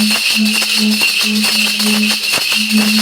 Thank you.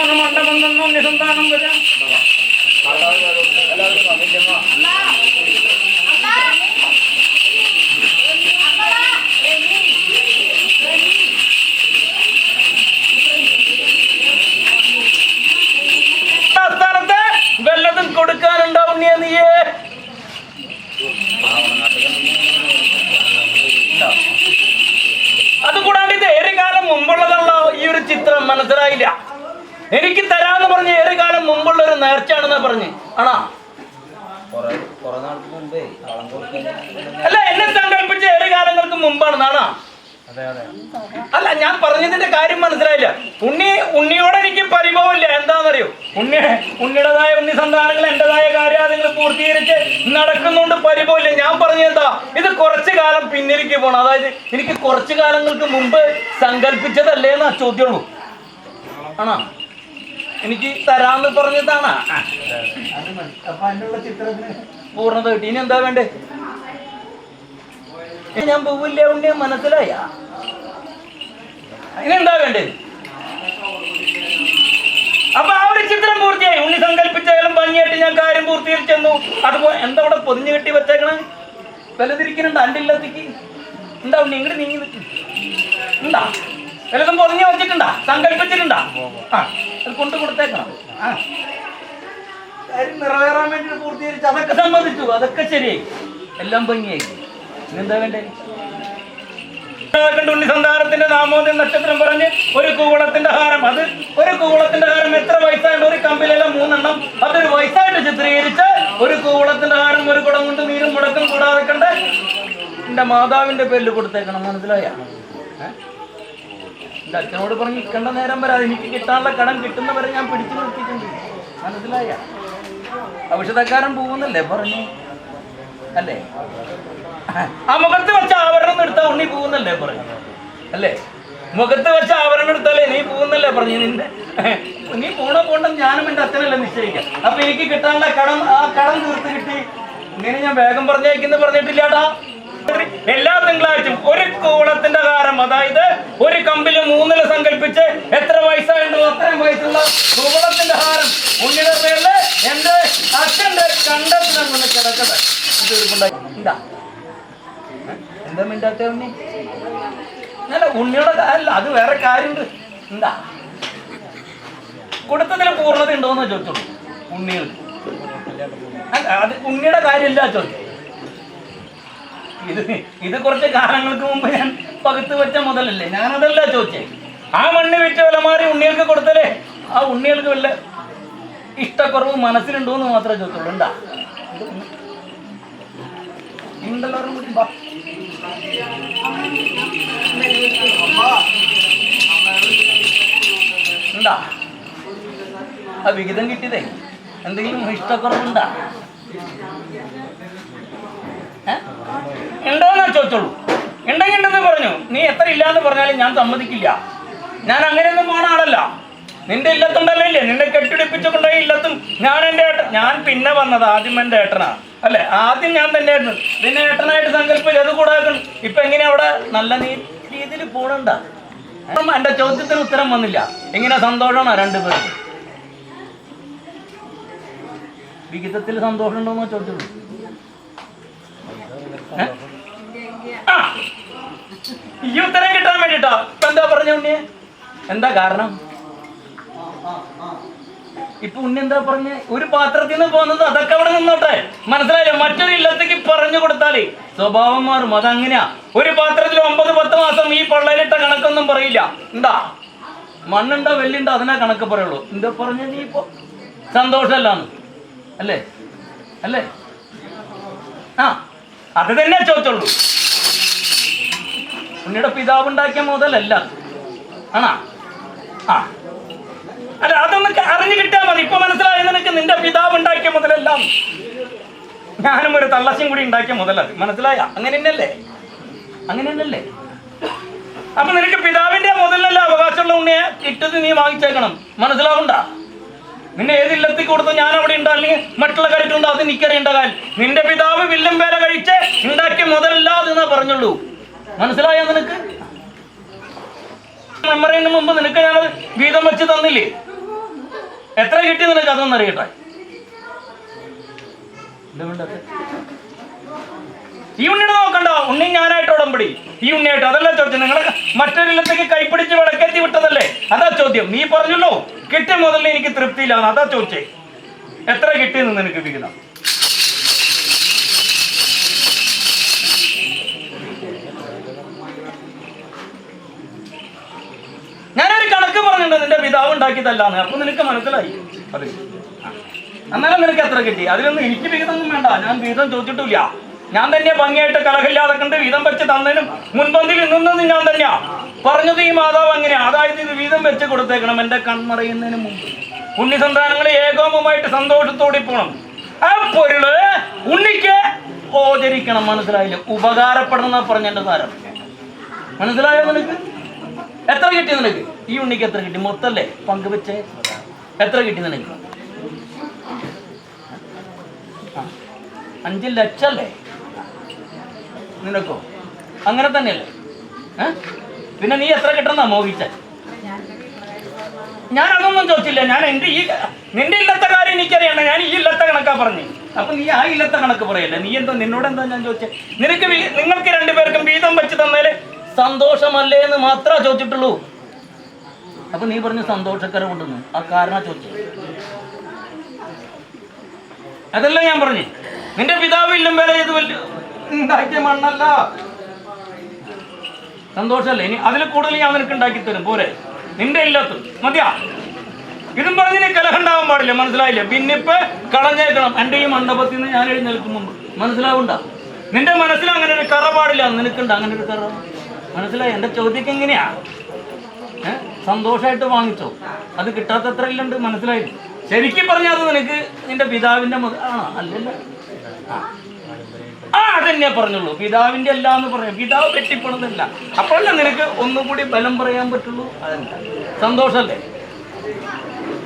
സന്താനം മണ്ഡപം നിസന്താനം വരാം വെല്ലതും കൊടുക്കാനുണ്ടാവും നീ നീയേ അതുകൂടാണ്ട് ഇത് ഏറെ കാലം മുമ്പുള്ളതാണല്ലോ ഈ ഒരു ചിത്രം. മനസ്സിലായില്ല. എനിക്ക് തരാന്ന് പറഞ്ഞ് ഏറെ കാലം മുമ്പുള്ള ഒരു നേർച്ചയാണെന്ന് പറഞ്ഞ്. ആണോ? അല്ല എന്നെ സങ്കല്പിച്ച ഏറെ കാലങ്ങൾക്ക് മുമ്പാണെന്നാണോ അല്ല ഞാൻ പറഞ്ഞതിന്റെ കാര്യം മനസ്സിലായില്ല. ഉണ്ണി ഉണ്ണിയോട് എനിക്ക് പരിഭവമില്ല. എന്താണെന്നറിയോ? ഉണ്ണി ഉണ്ണിയുടേതായ ഉണ്ണി സന്താനങ്ങൾ എന്റേതായ കാര്യങ്ങൾ പൂർത്തീകരിച്ച് നടക്കുന്നുണ്ട് പരിഭവമില്ല. ഞാൻ പറഞ്ഞത് എന്താ? ഇത് കുറച്ചു കാലം പിന്നിലേക്ക് പോണം. അതായത് എനിക്ക് കുറച്ചു കാലങ്ങൾക്ക് മുമ്പ് സങ്കല്പിച്ചതല്ലേ എന്നാ ചോദ്യമുള്ളൂ. ആണോ? എനിക്ക് തരാന്ന് പറഞ്ഞതാണ്. പൂർണത കിട്ടി. ഇനി എന്താ വേണ്ടേ? ഞാൻ പോവില്ല ഉണ്ണി മനസ്സിലായ? ഇനി എന്താ വേണ്ടേ? അപ്പൊ ആ ഒരു ചിത്രം പൂർത്തിയായി. ഉണ്ണി സങ്കല്പിച്ചാലും ഭംഗിയായിട്ട് ഞാൻ കാര്യം പൂർത്തീകരിച്ചെന്നു അതുപോലെ എന്താ അവിടെ പൊതിഞ്ഞു കെട്ടി വെച്ചേക്കണേ? വലുതിരിക്കുന്നുണ്ട് അന്റെ ഇല്ലത്തേക്ക് എന്താ ഉണ്ണി? ഇങ്ങോട്ട് നീങ്ങി നിൽക്കും ഉണ്ടാ വലുതും പൊതിഞ്ഞു വെച്ചിട്ടുണ്ടാ? സങ്കല്പിച്ചിട്ടുണ്ടാ ആ അത് കൊണ്ടു കൊടുത്തേക്കണം. ആ. കാര്യം നിറവേറാൻ വേണ്ടി പൂർത്തീകരിച്ച് അതൊക്കെ സമ്മതിച്ചു. അതൊക്കെ ശരിയായി. എല്ലാം ഭംഗിയായി. എന്താ വേണ്ടേ? ഉണ്ണി സന്താനത്തിന്റെ നാമോദയം നക്ഷത്രം പറഞ്ഞ് ഒരു കൂവളത്തിന്റെ ഹാരം. അത് ഒരു കൂവളത്തിന്റെ ഹാരം എത്ര വയസ്സായിട്ട് ഒരു കമ്പിലെല്ലാം മൂന്നെണ്ണം. അതൊരു വയസ്സായിട്ട് ചിത്രീകരിച്ച് ഒരു കൂവളത്തിന്റെ ഹാരം ഒരു കുടം കൊണ്ട് നീരും മുടക്കം കൂടാതെ കണ്ട് എന്റെ മാതാവിന്റെ പേരിൽ കൊടുത്തേക്കണം. മനസ്സിലായ? എന്റെ അച്ഛനോട് പറഞ്ഞ് നിൽക്കേണ്ട നേരം വരെ എനിക്ക് കിട്ടാനുള്ള കടം കിട്ടുന്നവരെ ഞാൻ പിടിച്ചു നിർത്തിയിട്ടുണ്ട്. മനസ്സിലായ? ഔഷധക്കാരൻ പോകുന്നല്ലേ? പറഞ്ഞു. അല്ലേ? ആ മുഖത്ത് വെച്ച ആവരണം എടുത്താൽ ഉണ്ണി പോകുന്നല്ലേ പറഞ്ഞു. അല്ലേ? മുഖത്ത് വെച്ച ആവരണം എടുത്താലേ നീ പോകുന്നല്ലേ പറഞ്ഞു നിന്റെ. നീ പോണോ പോണ്ടെന്ന് ഞാനും എന്റെ അച്ഛനല്ലേ നിശ്ചയിക്കാം. അപ്പൊ എനിക്ക് കിട്ടാനുള്ള കടം ആ കടം തീർത്ത് കിട്ടി. ഇങ്ങനെ ഞാൻ വേഗം പറഞ്ഞയക്കുന്ന പറഞ്ഞിട്ടില്ലാട്ടാ എല്ലാ തിങ്കളാഴ്ചയും ഒരു കൂളത്തിന്റെ കാരം അതായത് ഒരു കമ്പിൽ മൂന്നിൽ സങ്കല്പിച്ച് എത്ര വയസ്സായിട്ടുണ്ടോ അത്രയും വയസ്സുള്ള കൂവളത്തിന്റെ ഹാരം ഉണ്ണിയുടെ പേരിൽ എന്റെ അച്ഛന്റെ കണ്ടെത്തിനെ കിടക്കട്ടെ ഇത് ഇരിപ്പുണ്ടായി. ഇണ്ടാ. എന്താ മിണ്ടാത്ത അല്ല ഉണ്ണിയുടെ അല്ല അത് വേറെ കാര്യമുണ്ട്. എന്താ? കൊടുത്തതിൽ പൂർണത ഉണ്ടോന്ന് ചോദിച്ചോളൂ. ഉണ്ണികൾ അത് ഉണ്ണിയുടെ കാര്യമില്ല ചോദിച്ചു ഇത് ഇത് കുറച്ച് കാലങ്ങൾക്ക് മുമ്പ് ഞാൻ പകുത്തു വെച്ച മുതലല്ലേ? ഞാനതല്ല ചോദിച്ചേ. ആ മണ്ണ് വിറ്റ വില മാറി ഉണ്ണികൾക്ക് കൊടുത്തല്ലേ ആ ഉണ്ണികൾക്ക് വല്ല ഇഷ്ടക്കുറവ് മനസ്സിലുണ്ടോ എന്ന് മാത്രമേ ചോദിച്ചുള്ളൂ. ഉണ്ടാ ഉണ്ടല്ലോ ഒരെണ്ണം കൂടി ഉണ്ടാ ആ വിഹിതം കിട്ടിയതേ. എന്തെങ്കിലും ഇഷ്ടക്കുറവുണ്ടാ? ഉണ്ടോന്നാ ചോദിച്ചോളൂ. ഉണ്ടെങ്കിൽ ഉണ്ടെന്ന് പറഞ്ഞു. നീ എത്ര ഇല്ലാന്ന് പറഞ്ഞാലും ഞാൻ സമ്മതിക്കില്ല. ഞാൻ അങ്ങനെയൊന്നും പോണ ആളല്ല. നിന്റെ ഇല്ലത്തുണ്ടല്ലോ ഇല്ലേ നിന്നെ കെട്ടിടിപ്പിച്ചുകൊണ്ടേ ഇല്ലത്തും ഞാൻ എന്റെ ഏട്ടൻ ഞാൻ പിന്നെ വന്നത് ആദ്യം എന്റെ ഏട്ടനാ. അല്ലെ? ആദ്യം ഞാൻ തന്നെ ആയിരുന്നു പിന്നെ ഏട്ടനായിട്ട് സങ്കല്പിച്ച് അത് കൂടാക്കും. ഇപ്പൊ എങ്ങനെയാ അവിടെ നല്ല നീ രീതിയിൽ പോണണ്ട. എന്റെ ചോദ്യത്തിന് ഉത്തരം വന്നില്ല. എങ്ങനെ സന്തോഷമാണോ രണ്ടുപേർക്കും വിഹിതത്തിൽ സന്തോഷമുണ്ടോന്നോ ചോദിച്ചുള്ളൂ? ഈ ഉത്തരം കിട്ടാൻ വേണ്ടിട്ടോ. ഇപ്പൊ എന്താ പറഞ്ഞ ഉണ്ണിയെ? എന്താ കാരണം? ഇപ്പൊ ഉണ്ണി എന്താ പറഞ്ഞ? ഒരു പാത്രത്തിൽ നിന്ന് പോകുന്നത് അതൊക്കെ അവിടെ നിന്നോട്ടെ. മനസ്സിലായോ? മറ്റൊരു ഇല്ലത്തേക്ക് പറഞ്ഞു കൊടുത്താലേ സ്വഭാവം മാറും. അതങ്ങനെയാ. ഒരു പാത്രത്തിൽ ഒമ്പത് പത്ത് മാസം ഈ പള്ളയിലിട്ട കണക്കൊന്നും പറയില്ല. എന്താ? മണ്ണുണ്ടോ വെല്ലുണ്ടോ? അതിനാ കണക്ക് പറയുള്ളൂ. എന്താ പറഞ്ഞ നീ ഇപ്പൊ? സന്തോഷമല്ലാന്ന്. അല്ലേ? അല്ലേ? ആ. അത് തന്നെ ചോദിച്ചുള്ളൂ ഉണ്ണിയുടെ പിതാവ് ഉണ്ടാക്കിയ മുതലല്ല. ആണാ? ആ. അല്ല അതൊന്ന് അറിഞ്ഞു കിട്ടിയാൽ മതി. ഇപ്പൊ മനസ്സിലായി നിനക്ക് നിന്റെ പിതാവ് ഉണ്ടാക്കിയ മുതലല്ല? ഞാനും ഒരു തള്ളശ്ശിയും കൂടി ഉണ്ടാക്കിയ മുതലത്. മനസ്സിലായ? അങ്ങനെ തന്നെയല്ലേ? അങ്ങനെ തന്നെയല്ലേ? അപ്പൊ നിനക്ക് പിതാവിന്റെ മുതലല്ല അവകാശമുള്ള ഉണ്ണിയെ ഇട്ടത് നീ വാങ്ങിച്ചേക്കണം. മനസ്സിലാവണ്ട നിന്നെ ഏത് ഇല്ലത്തിൽ കൊടുത്തു ഞാൻ അവിടെ ഉണ്ടോ? അല്ലെങ്കിൽ മറ്റുള്ള കാര്യത്തിലുണ്ടോ? അത് എനിക്കറിയേണ്ട കാര്യം. നിന്റെ പിതാവ് വില്ലും വേല കഴിച്ച് ഉണ്ടാക്കിയ മുതലല്ല അതെന്നാ പറഞ്ഞുള്ളൂ. മനസ്സിലായോ നിനക്ക്? മെമ്മറിന് മുമ്പ് നിനക്ക് ഞാൻ വീതം വെച്ച് തന്നില്ലേ? എത്ര കിട്ടി നിനക്ക്? അതൊന്നും അറിയട്ടെ. ഈ ഉണ്ണിയുടെ നോക്കണ്ട. ഉണ്ണി ഞാനായിട്ട് ഉടമ്പടി. ഈ ഉണ്ണിയായിട്ട്. അതല്ല ചോദ്യം. നിങ്ങൾ മറ്റൊരിടത്തേക്ക് കൈപ്പിടിച്ച് വിളക്കെത്തി വിട്ടതല്ലേ? അതാ ചോദ്യം. നീ പറഞ്ഞല്ലോ. കിട്ടിയ മുതൽ എനിക്ക് തൃപ്തിയില്ല അതാ ചോദിച്ചേ. എത്ര കിട്ടിയെന്ന് നിനക്ക് വിഹിതം? ഞാനൊരു കണക്ക് പറഞ്ഞിട്ടുണ്ട് നിന്റെ പിതാവ് ഉണ്ടാക്കിയതല്ലാന്ന്. അപ്പൊ നിനക്ക് മനസ്സിലായി? അത്. അന്നേരം നിനക്ക് എത്ര കിട്ടി? അതിലൊന്നും എനിക്ക് വിഹിതമൊന്നും വേണ്ട. ഞാൻ വിഹിതം ചോദിച്ചിട്ടില്ല ഞാൻ തന്നെ ഭംഗിയായിട്ട് കലഹില്ലാതെ കണ്ട് വീതം വെച്ച് തന്നതിനും മുൻപന്തിൽ നിന്നത് ഞാൻ തന്നെയാ. പറഞ്ഞത് ഈ മാതാവ് അങ്ങനെയാ. അതായത് ഇത് വീതം വെച്ച് കൊടുത്തേക്കണം. എന്റെ കൺമറയുന്നതിന് മുമ്പ്. ഉണ്ണി സന്താനങ്ങളെ ഏകോപമായിട്ട് സന്തോഷത്തോടെ പോകണം ആ പൊരുൾ ഉണ്ണിക്ക് ഓചരിക്കണം മനസ്സിലായില്ല? ഉപകാരപ്പെടണം എന്നാ പറഞ്ഞ എന്റെ സാരം മനസ്സിലായോ നിനക്ക്? എത്ര കിട്ടി നിനക്ക്? ഈ ഉണ്ണിക്ക് എത്ര കിട്ടി? മൊത്തല്ലേ? പങ്കുവെച്ചേ എത്ര കിട്ടി നിനക്ക്. അഞ്ച് ലക്ഷല്ലേ? നിനക്കോ? അങ്ങനെ തന്നെയല്ലേ? പിന്നെ നീ എത്ര കിട്ടണം മോഹിച്ച ഞാൻ അതൊന്നും ചോദിച്ചില്ല. ഞാൻ എന്റെ ഈ നിന്റെ ഇല്ലത്തെ കാര്യം എനിക്കറിയണ്ട ഞാൻ ഈ ഇല്ലത്തെ കണക്കാ പറഞ്ഞു. അപ്പൊ നീ ആ ഇല്ലത്തെ കണക്ക് പറയല്ലേ? നീ എന്തോ നിന്നോട് എന്താ ഞാൻ ചോദിച്ചത് നിനക്ക് നിങ്ങൾക്ക് രണ്ടുപേർക്കും വീതം വെച്ച് തന്നാലേ സന്തോഷമല്ലേ എന്ന് മാത്രമേ ചോദിച്ചിട്ടുള്ളൂ. അപ്പൊ നീ പറഞ്ഞു സന്തോഷക്കര കൊണ്ടുവന്നു ആ കാരണം ചോദിച്ചു. അതല്ല ഞാൻ പറഞ്ഞു. നിന്റെ പിതാവ് ഇല്ലം വേറെ വലിയ ഉണ്ടാക്കിയ മണ്ണല്ല. സന്തോഷല്ലേ? ഇനി അതിൽ കൂടുതൽ ഞാൻ നിനക്ക് ഉണ്ടാക്കി തരും. പോരെ. നിന്റെ ഇല്ലാത്ത. മതിയാ. ഇതും പറഞ്ഞ് കലഹം ഉണ്ടാവാൻ പാടില്ല. മനസ്സിലായില്ലേ? പിന്നെ ഇപ്പൊ കളഞ്ഞേക്കണം. എന്റെ ഈ മണ്ഡപത്തിൽ നിന്ന് ഞാൻ എഴുന്നേൽക്കും മുമ്പ്. മനസ്സിലാവണ്ട? നിന്റെ മനസ്സിൽ അങ്ങനെ ഒരു കറ പാടില്ല. നിനക്കുണ്ട് അങ്ങനെ ഒരു കറ? മനസ്സിലായി? എന്റെ ചോദ്യക്ക് എങ്ങനെയാ? സന്തോഷമായിട്ട് വാങ്ങിച്ചോ? അത് കിട്ടാത്തത്ര ഇല്ലുണ്ട്. മനസ്സിലായി ശരിക്കും പറഞ്ഞാൽ നിനക്ക് നിന്റെ പിതാവിന്റെ ആണോ? അല്ലല്ലോ. ആ അതന്നെ പറഞ്ഞുള്ളൂ. പിതാവിന്റെ അല്ല എന്ന് പറയാം. പിതാവ് വെട്ടിപ്പണതല്ല അപ്പോഴല്ല നിനക്ക് ഒന്നും കൂടി ബലം പറയാൻ പറ്റുള്ളൂ? അതല്ല. സന്തോഷല്ലേ?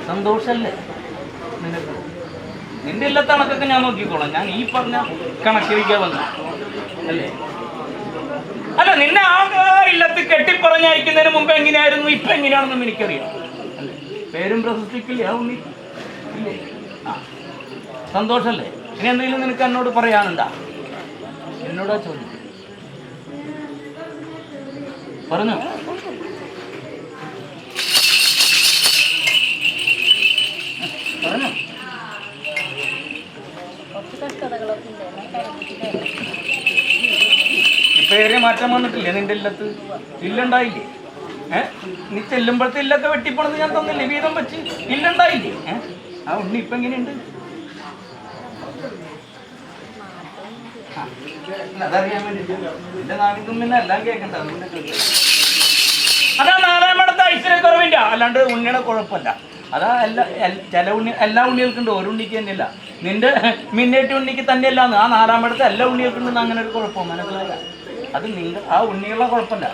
സന്തോഷല്ലേ? നിനക്ക്. നിന്റെ എല്ലാ കണക്കൊക്കെ ഞാൻ നോക്കിക്കോളാം. ഞാൻ ഈ പറഞ്ഞ കണക്കിരിക്കാൻ വന്ന. അല്ലേ? അല്ല നിന്നെ ആ ഇല്ലത്ത് കെട്ടിപ്പറഞ്ഞയക്കുന്നതിന് മുമ്പ് എങ്ങനെയായിരുന്നു? ഇപ്പൊ എങ്ങനെയാണെന്നും എനിക്കറിയാം. അല്ലേ? പേരും പ്രശസ്തിക്കില്ല? ഉണ്ണി ഇല്ലേ? ആ. ഇനി എന്തെങ്കിലും നിനക്ക് എന്നോട് പറയാനുണ്ടാ? എന്നോടാ ചോദിക്കും പറഞ്ഞു. പറഞ്ഞോ. പേരെ മാറ്റം വന്നിട്ടില്ലേ നിന്റെ ഇല്ലത്ത്? ഇല്ലുണ്ടായില്ലേ? ഏ? നീ ചെല്ലുമ്പോഴത്തെ ഇല്ലൊക്കെ വെട്ടിപ്പോണെന്ന് ഞാൻ തന്നില്ലേ വീതം വെച്ച്? ഇല്ലുണ്ടായില്ലേ? ഏ? ആ ഉണ്ണി ഇപ്പൊ എങ്ങനെയുണ്ട്? ആ, അതറിയാൻ വേണ്ടിട്ട് നിന്റെ നാടിനും പിന്നെ. അതാ അല്ലാണ്ട് ഉണ്ണിയുടെ കുഴപ്പമില്ല. അതാ എല്ലാ ചില ഉണ്ണി എല്ലാ ഉണ്ണികൾക്കുണ്ട്. ഒരു ഉണ്ണിക്ക് തന്നെയല്ല. നിന്റെ മിന്നേറ്റ് ഉണ്ണിക്ക് തന്നെയല്ല ആ നാലാമടത്തെ എല്ലാ ഉണ്ണികൾക്കുണ്ടെന്ന് അങ്ങനെ ഒരു കുഴപ്പം. മനസ്സിലായ? അത് നിങ്ങൾ ആ ഉണ്ണികളുടെ കുഴപ്പമില്ല.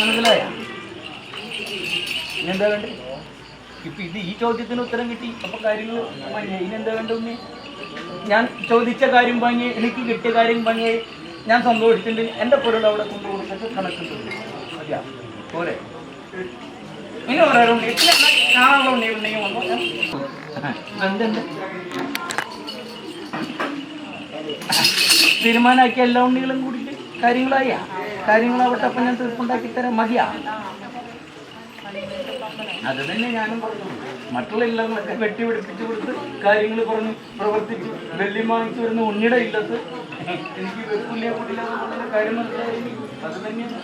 മനസ്സിലായ? ഇനി എന്താ വേണ്ടത് ഇപ്പൊ ഇത് ഈ ചോദ്യത്തിന് ഉത്തരം കിട്ടി. അപ്പൊ കാര്യങ്ങൾ ഇനി എന്താ വേണ്ട ഉണ്ണി? ഞാൻ ചോദിച്ച കാര്യം ഭംഗി എനിക്ക് കിട്ടിയ കാര്യം ഭംഗി ഞാൻ സന്തോഷിച്ചിട്ടുണ്ട്. എന്റെ പൊരുൾ അവിടെ കൊണ്ടു കൊടുത്തിട്ട് കണക്കുണ്ട് അതെയാ പോരെ. ഇനി വന്നോ എന്തുണ്ട്? തീരുമാനമാക്കിയ എല്ലാ ഉണ്ണികളും കൂടിയിട്ട് കാര്യങ്ങളായ. കാര്യങ്ങളാവട്ടെ അപ്പം ഞാൻ തീർപ്പുണ്ടാക്കി തരാം. മതിയാ. അത് തന്നെ ഞാനും പറഞ്ഞു. മറ്റുള്ള ഇല്ലങ്ങളൊക്കെ വെട്ടി പിടിപ്പിച്ചു കൊടുത്ത് കാര്യങ്ങൾ പറഞ്ഞ് പ്രവർത്തിച്ച്. വെള്ളി വാങ്ങിച്ചു വരുന്ന ഉണ്ണിയുടെ ഇല്ലത്ത് എനിക്ക് വെറുപ്പില്ലേ കൂടില്ല എന്നുള്ള കാര്യം മനസ്സിലായി. അത് തന്നെയാണ്?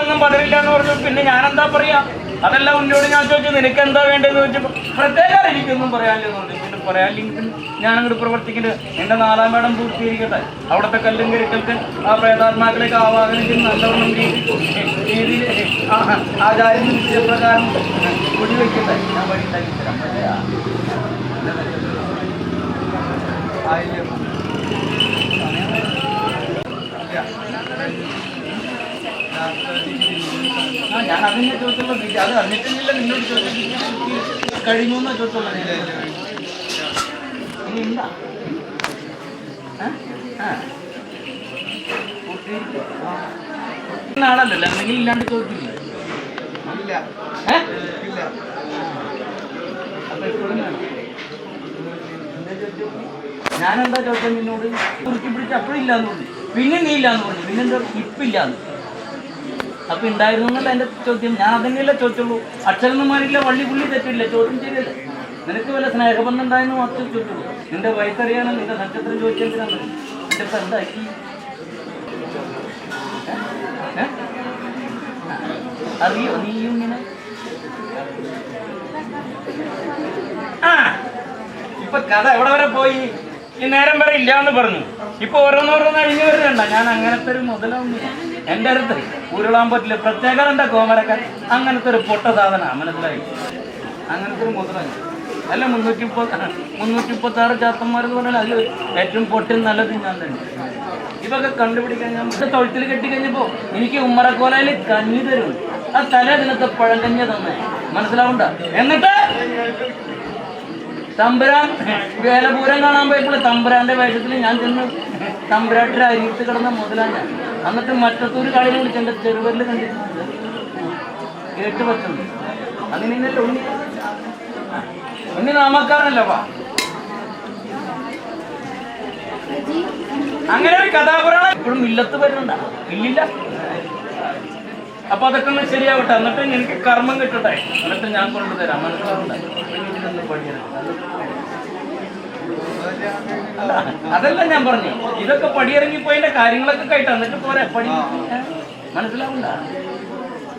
ഒന്നും പതറില്ല എന്ന് പറഞ്ഞു പിന്നെ ഞാൻ എന്താ പറയാ? അതല്ല ഉന്നോട് ഞാൻ ചോദിച്ചു നിനക്ക് എന്താ വേണ്ടതെന്ന് ചോദിച്ചപ്പോൾ പ്രത്യേകം എനിക്കൊന്നും പറയാനില്ലെന്ന് പറഞ്ഞു. പിന്നെ പറയാനില്ലെങ്കിൽ ഞാൻ അങ്ങോട്ട് പ്രവർത്തിക്കുന്നത് എന്റെ നാലാം മേടം പൂർത്തീകരിക്കട്ടെ. അവിടുത്തെ കല്ലും കരിക്കൽക്ക് ആ പ്രേതാത്മാക്കളെയൊക്കെ ആവാഹനം നല്ലവണ്ണം രീതിയിൽ ആചാര്യം നിശ്ചയപ്രകാരം കുടിവെക്കട്ടെ ഞാൻ വഴി ഉണ്ടാക്കി തരാം. ആയില്ലേ? ആ ഞാൻ അതിനെ ചോദിച്ചുള്ള അത് അറിഞ്ഞിട്ടില്ല നിന്നോട് ചോദിച്ചു കഴിഞ്ഞു എന്നാ ചോദിച്ചുള്ള ഉണ്ടാ ഏ? ആ. പൂർത്തീകരിച്ചു. ആ. നാളല്ലല്ലോ എന്തെങ്കിലും ഇല്ലാണ്ട് ചോദിക്കില്ല? ഞാനെന്താ ചോദിച്ചത് നിന്നോട് കുറുക്കി പിടിച്ച് അപ്പോഴില്ലാന്ന് പറഞ്ഞു പിന്നെ നീ ഇല്ലാന്ന് പറഞ്ഞു പിന്നെന്താ ഇപ്പില്ലാന്ന് അപ്പൊ ഉണ്ടായിരുന്നു എന്റെ ചോദ്യം. ഞാൻ അതെങ്ങനെയല്ല ചോദിച്ചുള്ളൂ. അക്ഷരന്മാരില്ല വള്ളി പുള്ളി തെറ്റില്ല ചോദ്യം ചെയ്തില്ല നിനക്ക് വല്ല സ്നേഹബന്ധം ഉണ്ടായെന്ന് മാത്രം ചോദിച്ചുള്ളൂ. നിന്റെ വയസ്സറിയാനും നിന്റെ നക്ഷത്രം ചോദിച്ചെന്തിനാണ് എന്താക്കി? അറിയോ? നീയും ഇങ്ങനെ? ആ ഇപ്പൊ കഥ എവിടെ വരെ പോയി? ഈ നേരം വരെ ഇല്ലാന്ന് പറഞ്ഞു. ഇപ്പൊ ഓരോന്നോരോന്ന് അഴിഞ്ഞു വരുന്നുണ്ടോ? ഞാൻ അങ്ങനത്തെ ഒരു മുതലൊന്നും എന്റെ അടുത്ത് ഉരുളാൻ പറ്റില്ല പ്രത്യേകത എന്താ കോമരക്കാൻ അങ്ങനത്തെ ഒരു പൊട്ട സാധനം മനസ്സിലായി? അങ്ങനത്തെ ഒരു മുദ്ര അല്ല. മുന്നൂറ്റി മുപ്പത് മുന്നൂറ്റി മുപ്പത്തി ആറ് ചാത്തന്മാരെന്ന് പറഞ്ഞാൽ അത് ഏറ്റവും പൊട്ടിൽ നല്ലത് ഞാൻ തന്നെ. കണ്ടുപിടിക്കാൻ ഞാൻ തൊഴുത്തിൽ കെട്ടിക്കഴിഞ്ഞപ്പോ എനിക്ക് ഉമ്മറക്കോലയിൽ കഞ്ഞി തരും. ആ തല ദിനത്തെ പഴങ്കഞ്ഞ തന്നെ. മനസ്സിലാവണ്ട? എന്നിട്ട് തമ്പുരാൻ വേലപൂരം കാണാൻ പോയപ്പോൾ തമ്പുരാന്റെ വേഷത്തിൽ ഞാൻ ചെന്ന് തമ്പുരാട്ടിൽ അരിയിട്ട് കിടന്ന മുതലാണ് ഞാൻ എന്നിട്ട് മറ്റത്തൂര് കളിയിൽ വിളിച്ച് എന്റെ ചെറുവരിൽ കണ്ടിട്ടുണ്ട്. കേട്ട് പറ്റുന്നു. അങ്ങനെ ഇന്നല്ലേ ഉണ്ണി. ഉണ്ണി നാമക്കാരനല്ലപ്പാ അങ്ങനെ ഒരു കഥാപുരാണം ഇപ്പോഴും ഇല്ലത്ത് വരുന്നുണ്ട. ഇല്ലില്ല. അപ്പൊ അതൊക്കെ ഒന്ന് ശരിയാവട്ടെ. എന്നിട്ട് എനിക്ക് കർമ്മം കിട്ടട്ടെ. എന്നിട്ട് ഞാൻ കൊണ്ടുതരാം. മനസ്സിലാവുന്നുണ്ട്? അതല്ല ഞാൻ പറഞ്ഞു. ഇതൊക്കെ പടിയിറങ്ങിപ്പോയതിന്റെ കാര്യങ്ങളൊക്കെ കേട്ടോ. എന്നിട്ട് പോരെ? പടി മനസ്സിലാവില്ല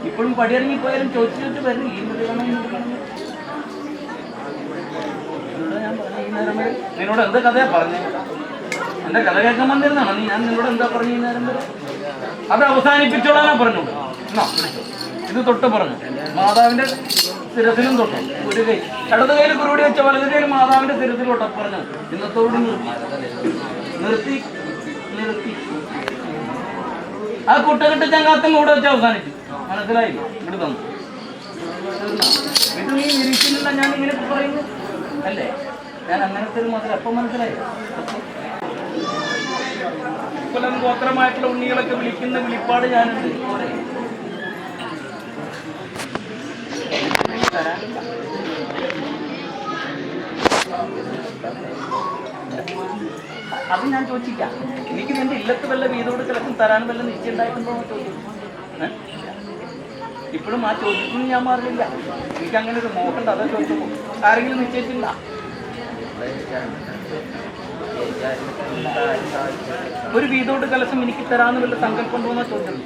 ഇപ്പോഴും പടിയിറങ്ങിപ്പോയാലും ചോദിച്ചു ചോദിച്ചു വരും. ഈ മുറി വേണം, നിന്നോട് എന്ത് കഥയാ പറഞ്ഞു? എന്റെ കഥ കേൾക്കാൻ വന്നിരുന്നാണ് നീ? ഞാൻ നിന്നോട് എന്താ പറഞ്ഞു ഈ നേരം വരെ? അത് അവസാനിപ്പിച്ചോളാനാ പറഞ്ഞു എന്നാ, ഇത് തൊട്ട് പറഞ്ഞു. മാതാവിന്റെ ശിരസിലും തൊട്ടു. ഒരു കൈ. ഇടത് കയ്യിൽ കുറുപടി വെച്ച വലത് കയ്യിൽ മാതാവിന്റെ ശിരസിലോട്ട് പറഞ്ഞു ഇന്നത്തോട് നിർത്തി. നിർത്തി. ആ കുട്ടകെട്ട് ചങ്ങാത്തും കൂടെ വെച്ച് അവസാനിച്ചു. മനസ്സിലായി? ഇവിടെ തന്നു ഇത് നീ നിരീക്ഷിച്ചില്ല ഞാൻ ഇങ്ങനെ പറയുന്നു. അല്ലേ? ഞാൻ അങ്ങനത്തെ ഒരു മാത്രം അപ്പം മനസ്സിലായി. കുലം ഗോത്രമായിട്ടുള്ള ഉണ്ണികളൊക്കെ വിളിക്കുന്ന വിളിപ്പാട് ഞാനുണ്ട്. അത് ഞാൻ ചോദിച്ചില്ല. എനിക്ക് നിന്റെ ഇല്ലത്ത് വല്ല വീതോട് കിടക്കും തരാൻ വല്ല നിശ്ചയം ഉണ്ടായിട്ടുണ്ടോ എന്ന് ഏ? ഇപ്പോഴും ആ ചോദ്യത്തിന് ഞാൻ മാറില്ല എനിക്ക് അങ്ങനെ ഒരു മോഹമുണ്ട് അതോ ചോദിച്ചു ആരെങ്കിലും നിശ്ചയിച്ചില്ല ഒരു വീതോട് കലശം എനിക്ക് തരാന്ന് വല്ല സങ്കല്പം ഉണ്ടോന്നാ ചോദ്യം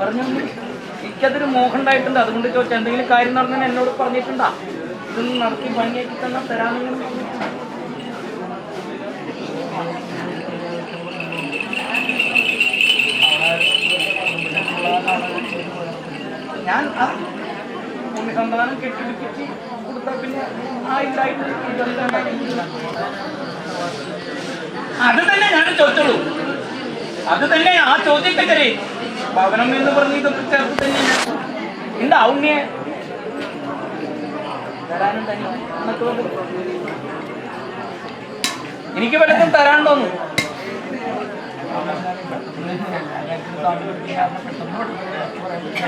പറഞ്ഞു എനിക്കതൊരു മോഹം ഉണ്ടായിട്ടുണ്ട്. അതുകൊണ്ട് ചോദിച്ചാൽ എന്തെങ്കിലും കാര്യം നടന്നാൽ എന്നോട് പറഞ്ഞിട്ടുണ്ടാ? ഇതൊന്നും നടത്തി ഭംഗിയാക്കി തന്നാൽ തരാമെന്ന് ഞാൻ ആ ഭൂമി സന്താനം കെട്ടിടിപ്പിച്ച് കൊടുത്താൽ പിന്നെ ആ ഇതായിട്ട്. അത് തന്നെ ഞാൻ ചോദിച്ചോളൂ അത് തന്നെ ആ ചോദ്യത്തെ ഭവനം എന്ന് പറഞ്ഞ് ഇതൊക്കെ ചേർത്ത് തന്നെ ഞാൻ എന്താ ഉണ്ണിയെ അനി. എനിക്ക് വല്ലതും തരാണ്ടോന്നു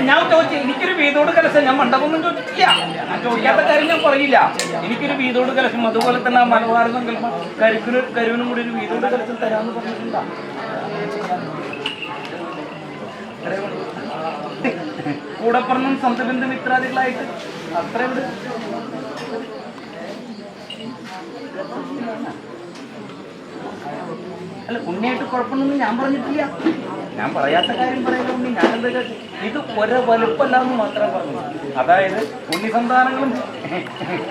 ഞാൻ ചോദിച്ചു എനിക്കൊരു വീതോട് കലശം ഞാൻ മണ്ഡപമൊന്നും ചോദിച്ചിട്ടില്ല. ഞാൻ ചോദിക്കാത്ത കാര്യം ഞാൻ പറയില്ല. എനിക്കൊരു വീതോട് കലശം അതുപോലെ തന്നെ ആ സങ്കല്പം കരിക്കുരു കരുവിനും കൂടി ഒരു വീതോട് കലശം തരാമെന്ന് പറഞ്ഞിട്ടുണ്ടാ? കൂടെ പറഞ്ഞും സ്വന്തബന്ധു മിത്രാദികളായിട്ട് അത്ര അല്ല ഉണ്ണിയായിട്ട് കുഴപ്പമൊന്നും ഞാൻ പറഞ്ഞിട്ടില്ല. ഞാൻ പറയാത്ത കാര്യം പറയുന്ന ഉണ്ണി എന്താ ഇത് ഒരേ വലുപ്പമല്ല എന്ന് മാത്രമേ പറഞ്ഞു. അതായത് ഉണ്ണി സന്താനങ്ങളും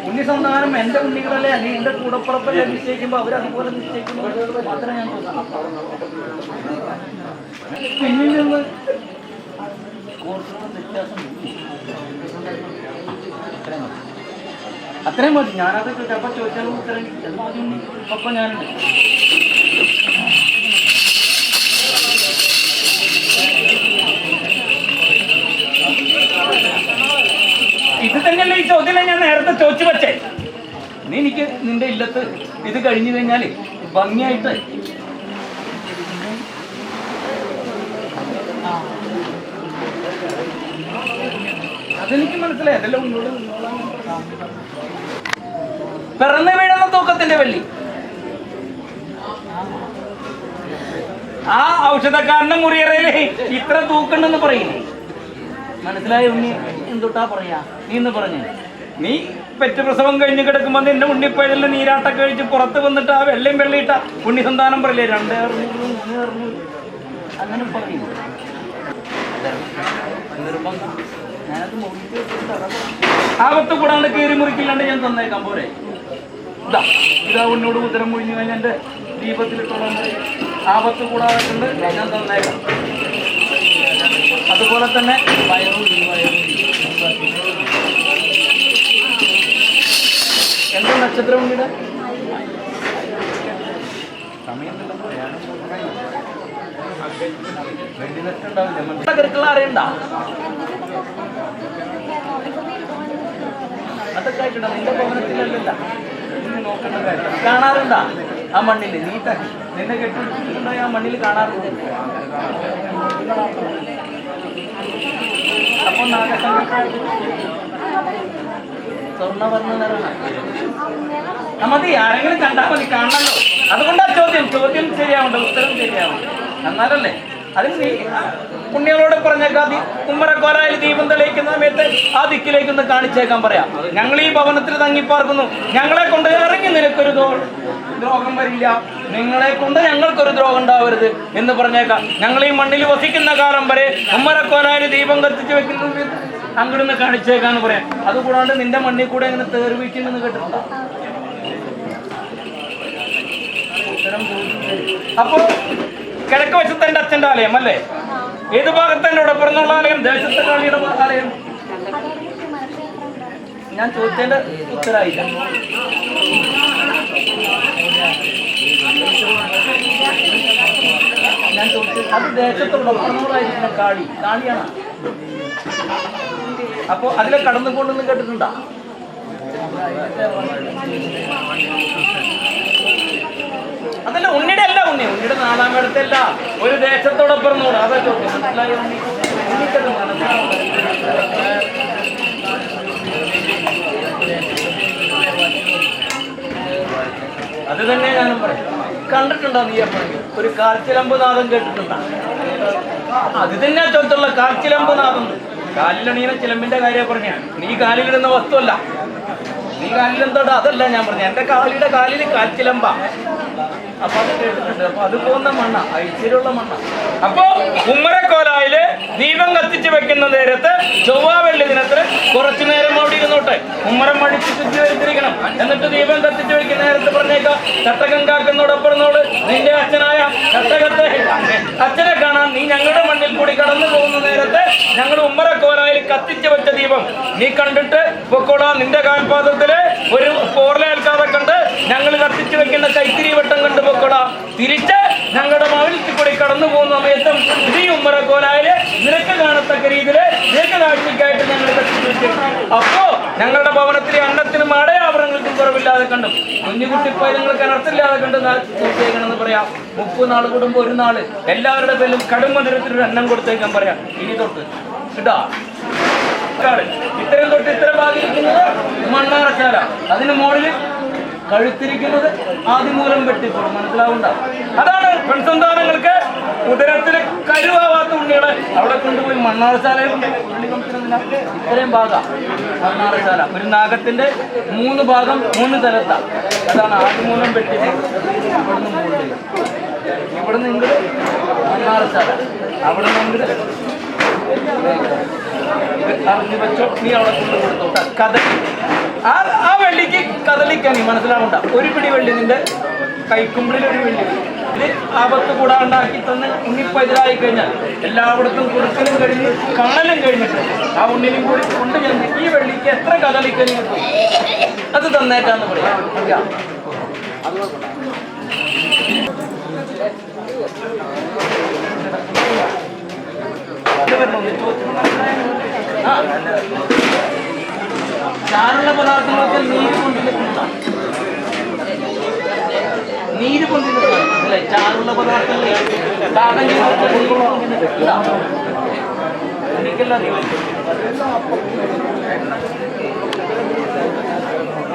ഉണ്ണി സന്താനം എന്റെ ഉണ്ണികളല്ലേ? അല്ലെങ്കിൽ എന്റെ കൂടപ്പുറപ്പല്ലേ നിശ്ചയിക്കുമ്പോൾ അവർ അതുപോലെ നിശ്ചയിക്കുമ്പോൾ മാത്രമേ ഞാൻ അത്രയും മതി. ഞാനത് ചിലപ്പോൾ ചോദിച്ചാൽ ഉത്തരം. ഒപ്പം ഞാനുണ്ട് നേരത്തെ ചോദിച്ചു വെച്ചേ. നീ എനിക്ക് നിന്റെ ഇല്ലത്ത് ഇത് കഴിഞ്ഞു കഴിഞ്ഞാൽ ഭംഗിയായിട്ട് അതെനിക്ക് മനസ്സിലായി. അതല്ല ഉന്നോട് പിറന്നു വീഴുന്ന തൂക്കത്തിന്റെ വെള്ളി. ആ ഔഷധക്കാരനും മുറിയറയിൽ ഇത്ര തൂക്കുണ്ടെന്ന് പറയുന്നു. മനസ്സിലായി? ഉണ്ണി എന്തുട്ടാ പറയാ? നീ എന്ന് പറഞ്ഞു? നീ പെറ്റ് പ്രസവം കഴിഞ്ഞ് കിടക്കുമ്പോൾ നിന്റെ ഉണ്ണിപ്പഴലിൽ നീരാട്ടൊക്കെ കഴിച്ച് പുറത്ത് വന്നിട്ട് ആ വെള്ളയും വെള്ളിയിട്ട ഉണ്ണി സന്താനം പറയില്ലേ? രണ്ട് അങ്ങനെ പറയും. ആപത്ത് കൂടാണ്ട് കയറി മുറിക്കില്ലാണ്ട് ഞാൻ തന്നേക്കാം പോരെ. ഇതാ ഇതാ ഉന്നോട് ഉത്തരം മുഴിഞ്ഞു കഴിഞ്ഞാൽ എന്റെ ദീപത്തിലിട്ടുള്ള ആപത്ത് കൂടാതെ ഞാൻ തന്നേക്കാം. അതുപോലെ തന്നെ വയറും വയറും എന്താ നക്ഷത്രം ഉണ്ണിയുടെ കാണാറുണ്ടാ? ആ മണ്ണിൽ നീട്ട. നിന്നെ കെട്ടിട്ടുണ്ടോ ആ മണ്ണിൽ കാണാറുണ്ട്. അപ്പൊ നാഗസംഘ സ്വർണവർണ നിറമാണ് ആ മതി ആരെങ്കിലും കണ്ടാൽ മതി കാണണല്ലോ. അതുകൊണ്ടാ ചോദ്യം. ചോദ്യം ശരിയാവണ്ട ഉത്തരം ശരിയാവണ്ട. എന്നാലല്ലേ? അതിന് പുണ്യങ്ങളോട് പറഞ്ഞേക്കാം ഉമ്മറക്കോരായിൽ ദീപം തെളിയിക്കുന്ന സമയത്ത് ആ ദിക്കിലേക്ക് ഒന്ന് കാണിച്ചേക്കാൻ പറയാം. ഞങ്ങൾ ഈ ഭവനത്തിൽ തങ്ങിപ്പാർക്കുന്നു. ഞങ്ങളെ കൊണ്ട് ഇറങ്ങി നിനക്കൊരു ദ്രോഹം വരില്ല. നിങ്ങളെ കൊണ്ട് ഞങ്ങൾക്കൊരു ദ്രോഹം ഉണ്ടാവരുത് എന്ന് പറഞ്ഞേക്കാം. ഞങ്ങൾ ഈ മണ്ണിൽ വസിക്കുന്ന കാലം വരെ ഉമ്മറക്കോരായിൽ ദീപം കത്തിച്ച് വെക്കുന്ന സമയത്ത് അങ്ങോട്ടൊന്ന് കാണിച്ചേക്കാന്ന് പറയാം. അതുകൂടാണ്ട് നിന്റെ മണ്ണിൽ കൂടെ തേറി വീട്ടിൽ കേട്ടിട്ടുണ്ടോ? അപ്പൊ കിഴക്ക് വശത്ത് എന്റെ അച്ഛന്റെ ആലയം അല്ലേ? ഏത് ഭാഗത്ത് എന്റെ ഉടപ്പിറന്നുള്ള ആലയം? ദേശത്തെ കാളിയുടെ ആലയം? ഞാൻ ചോദിച്ചതിന്റെ ഉത്തരായില്ല. ഞാൻ ചോദിച്ചത് അത് ദേശത്തുള്ള കാളി. കാളിയാണ്? അപ്പൊ അതിലെ കടന്നുകൊണ്ടെന്ന് കേട്ടിട്ടുണ്ടോ? അതല്ല ഉണ്ണിയുടെ അല്ല ഉണ്ണി. ഉണ്ണിയുടെ നാലാം മേടത്തല്ല ഒരു ദേശത്തോടൊപ്പം നോട് അതാ ചോദ്യം. അത് തന്നെ ഞാനും പറയും. കണ്ടിട്ടുണ്ടോ നീ എപ്പോഴെങ്കിലും ഒരു കാൽച്ചിലമ്പ് നാദം കേട്ടിട്ടുണ്ടോ അത് തന്നെ ചോദിച്ചുള്ള കാൽച്ചിലമ്പ് നാദം കാലിലണീന ചിലമ്പിന്റെ കാര്യം പറഞ്ഞ. നീ കാലിലിടുന്ന വസ്തുവല്ല. നീ കാലിലെന്തോടാ? അതല്ല ഞാൻ പറഞ്ഞ. എന്റെ കാലിയുടെ കാലിൽ കാൽച്ചിലമ്പ. അപ്പൊ അത് കേട്ടിട്ടുണ്ട്. അപ്പൊ അത് പോകുന്ന മണ്ണ. ഐശ്വര്യമുള്ള മണ്ണ. അപ്പൊ ഉമ്മറക്കോലായിൽ ദീപം കത്തിച്ച് വെക്കുന്ന നേരത്ത് ചൊവ്വാവെള്ളി ദിനത്തിൽ കുറച്ചു നേരം അവിടെ ഇരുന്നോട്ടെ. ഉമ്മരം മടിച്ച് ശുദ്ധി വരുത്തിരിക്കണം എന്നിട്ട് ദീപം കത്തിച്ച് വെക്കുന്ന നേരത്ത് പറഞ്ഞേക്കാം ചട്ടകം കാക്കുന്നോടൊപ്പറന്നോട് നിന്റെ അച്ഛനായ ചട്ടകത്തെ അച്ഛനെ കാണാൻ നീ ഞങ്ങളുടെ മണ്ണിൽ കൂടി കടന്നു പോകുന്ന നേരത്തെ ഞങ്ങൾ ഉമ്മറക്കോലായിൽ കത്തിച്ച് വെച്ച ദീപം. നീ കണ്ടിട്ട് പൊക്കോടാ നിന്റെ കാൽപാദത്തിൽ ഒരു പോർലേൽക്കാതെ കണ്ട് ഞങ്ങൾ കത്തിച്ച് വെക്കുന്ന കൈത്തിരി വട്ടം കണ്ട് പൊക്കോടാ. തിരിച്ച് ഞങ്ങളുടെ മവിലത്തിൽ കൂടി കടന്നു പോകുന്ന സമയത്തും ഈ ഉമ്മറക്കോലായിൽ നിനക്ക് കാണത്തക്ക രീതിയിൽ നിനക്ക് കാഴ്ചയ്ക്കായിട്ട് ഞങ്ങൾ അപ്പോ ഞങ്ങളുടെ ഭവനത്തിലെ അന്നത്തിനും അടയാഭരണങ്ങൾക്കും കുറവില്ലാതെ കണ്ടു. കുഞ്ഞുകുട്ടി പൈതങ്ങൾ കിണർത്തില്ലാതെ കണ്ട്. കൊടുത്തേക്കണമെന്ന് പറയാം. മുപ്പത് നാൾ കൂടുമ്പോൾ ഒരു നാൾ എല്ലാവരുടെ പേരിലും കടും ഒരു എണ്ണം കൊടുത്തേക്കാൻ പറയാം. ഇനി തൊട്ട്. കേട്ടാ കാട്. ഇത്തരം തൊട്ട് ഇത്തരം ഭാഗിക്കുന്നത് മണ്ണാറശാല അതിന് മുകളിൽ കഴുത്തിരിക്കുന്നത് ആദിമൂലം വെട്ടിപ്പോ മനസ്സിലാവുണ്ട അതാണ് പെൺസന്താനങ്ങൾക്ക് ഉദരത്തിന് കരുവാവാത്ത ഉണ്ണികളെ അവിടെ കൊണ്ടുപോയി ഉണ്ണി ഇത്രയും ഭാഗം മണ്ണാറശാല. ഒരു നാഗത്തിന്റെ മൂന്ന് ഭാഗം മൂന്ന് തലത്താ. അതാണ് ആദ്യമൂലം പെട്ടി ഇവിടുന്ന് മുകളിൽ ഇവിടുന്ന് മണ്ണാറശാല. അവിടെ നിന്ന് അറിഞ്ഞു വെച്ചോ നീ അവിടെ കഥലി ആ വെള്ളിക്ക് കഥലിക്കാൻ മനസ്സിലാവണ്ട. ഒരു പിടി വെള്ളി നിന്റെ കൈക്കുമ്പിളിൽ ഒരു വെള്ളി ആപത്ത് കൂടാണ്ടാക്കി തന്ന് ഉണ്ണിപ്പ് എതിരായി കഴിഞ്ഞാൽ എല്ലായിടത്തും കുറുക്കലും കഴിഞ്ഞ് കാണലും കഴിഞ്ഞിട്ട് ആ ഉണ്ണിനും കൂടി കൊണ്ട് ചെന്ന് ഈ വെള്ളിക്ക് എത്ര കിട്ടും അത് തന്നേക്കാന്ന് പറയാം. ചാരുള്ള പദാർത്ഥങ്ങളൊക്കെ നീര് കൊണ്ടിരിക്കുന്നു നീര് കൊണ്ടിരിക്കുന്നതാണ് അല്ലേ ചാറുള്ള പദാർത്ഥങ്ങൾ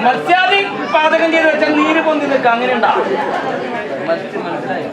മത്സ്യാദി പാചകം ചെയ്ത് വെച്ചാൽ നീര് പൊന്തി നിൽക്കുക. അങ്ങനെ ഉണ്ടാ മനസ്സിലായി